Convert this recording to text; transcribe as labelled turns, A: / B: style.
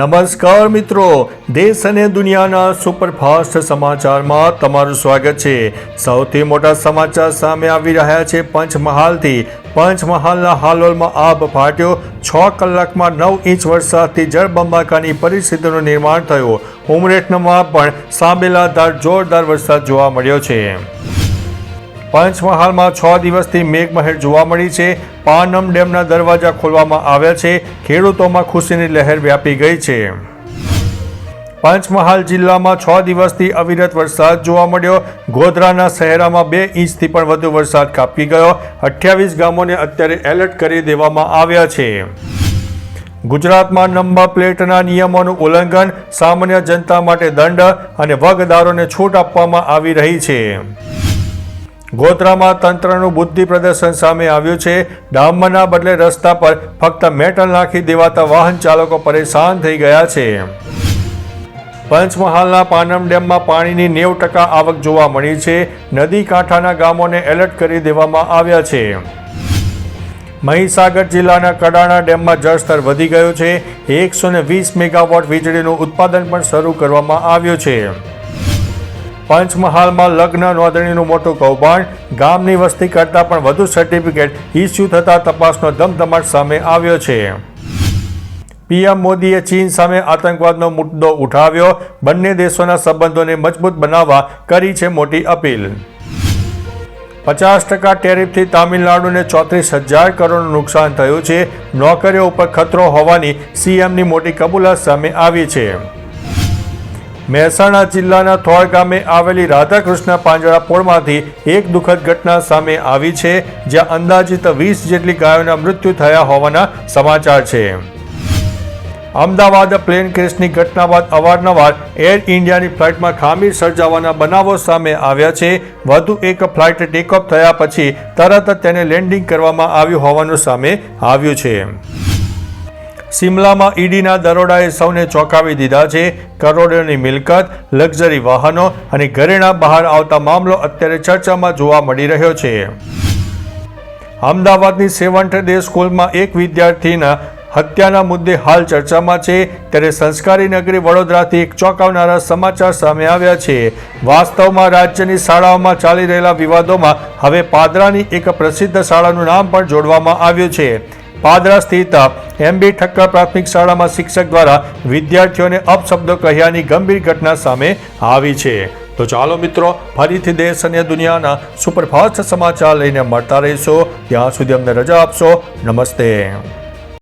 A: નમસ્કાર મિત્રો. દેશ અને દુનિયાના સુપરફાસ્ટ સમાચારમાં તમારું સ્વાગત છે. સૌથી મોટા સમાચાર સામે આવી રહ્યા છે પંચમહાલથી. પંચમહાલના હાલોલમાં આબ ફાટ્યો. છ કલાકમાં નવ ઇંચ વરસાદથી જળબંબાકાની પરિસ્થિતિનું નિર્માણ થયું. ઉમરેઠમાં પણ સાંબેલાધાર જોરદાર વરસાદ જોવા મળ્યો છે. પંચમહાલમાં છ દિવસથી મેઘમહેર જોવા મળી છે. પાનમ ડેમના દરવાજા ખોલવામાં આવ્યા છે. ખેડૂતોમાં ખુશીની લહેર વ્યાપી ગઈ છે. પંચમહાલ જિલ્લામાં છ દિવસથી અવિરત વરસાદ જોવા મળ્યો. ગોધરાના શહેરામાં બે ઇંચથી પણ વધુ વરસાદ કાપી ગયો. અઠ્યાવીસ ગામોને અત્યારે એલર્ટ કરી દેવામાં આવ્યા છે. ગુજરાતમાં નંબર પ્લેટના નિયમોનું ઉલ્લંઘન, સામાન્ય જનતા માટે દંડ અને વગદારોને છૂટ આપવામાં આવી રહી છે. ગોધરામાં તંત્રનું બુદ્ધિ પ્રદર્શન સામે આવ્યું છે. ડામરના બદલે રસ્તા પર ફક્ત મેટલ નાખી દેવાતા વાહન ચાલકો પરેશાન થઈ ગયા છે. પંચમહાલના પાનમ ડેમમાં પાણીની નેવ ટકા આવક જોવા મળી છે. નદી કાંઠાના ગામોને એલર્ટ કરી દેવામાં આવ્યા છે. મહીસાગર જિલ્લાના કડાણા ડેમમાં જળસ્તર વધી ગયું છે. એકસો વીસ મેગાવોટ વીજળીનું ઉત્પાદન પણ શરૂ કરવામાં આવ્યું છે. પંચમહાલમાં લગ્ન નોંધણીનું મોટું કૌભાંડ. ગામની વસ્તી કરતાં પણ વધુ સર્ટિફિકેટ ઇસ્યુ થતાં તપાસનો ધમધમાટ સામે આવ્યો છે. પીએમ મોદીએ ચીન સામે આતંકવાદનો મુદ્દો ઉઠાવ્યો. બંને દેશોના સંબંધોને મજબૂત બનાવવા કરી છે મોટી અપીલ. પચાસ ટકા ટેરિફથી તામિલનાડુને ચોત્રીસ હજાર કરોડનું નુકસાન થયું છે. નોકરીઓ ઉપર ખતરો હોવાની સીએમની મોટી કબૂલાત સામે આવી છે. મહેસાણા જિલ્લાના થોળ ગામે આવેલી રાધાકૃષ્ણ પાંજરા પોળમાંથી એક દુઃખદ ઘટના સામે આવી છે, જ્યાં અંદાજિત વીસ જેટલી ગાયોના મૃત્યુ થયા હોવાના સમાચાર છે. અમદાવાદ પ્લેન ક્રેશની ઘટના બાદ અવારનવાર એર ઇન્ડિયાની ફ્લાઇટમાં ખામી સર્જાવાના બનાવો સામે આવ્યા છે. વધુ એક ફ્લાઇટ ટેકઓફ થયા પછી તરત તેને લેન્ડિંગ કરવામાં આવ્યું હોવાનું સામે આવ્યું છે. સિમલામાં ઈડીના દરોડાએ સૌને ચોંકાવી દીધા છે. કરોડોની મિલકત, લક્ઝરી વાહનો અને ઘરેણા બહાર આવતા મામલો અત્યારે ચર્ચામાં જોવા મળી રહ્યો છે. અમદાવાદની સેવન્ટ ડે સ્કૂલમાં એક વિદ્યાર્થીના હત્યાના મુદ્દે હાલ ચર્ચામાં છે. ત્યારે સંસ્કારી નગરી વડોદરાથી એક ચોંકાવનારા સમાચાર સામે આવ્યા છે. વાસ્તવમાં રાજ્યની શાળાઓમાં ચાલી રહેલા વિવાદોમાં હવે પાદરાની એક પ્રસિદ્ધ શાળાનું નામ પણ જોડવામાં આવ્યું છે. પાદરા સ્થિત એમબી ઠક્કર પ્રાથમિક શાળામાં શિક્ષક દ્વારા વિદ્યાર્થીઓને અપશબ્દો કહ્યાની ગંભીર ઘટના સામે આવી છે. તો ચાલો મિત્રો, ફરીથી દેશ અને દુનિયાના સુપરફાસ્ટ સમાચાર લઈને મળતા રહીશો. ત્યાં સુધી અમને રજા આપશો. નમસ્તે.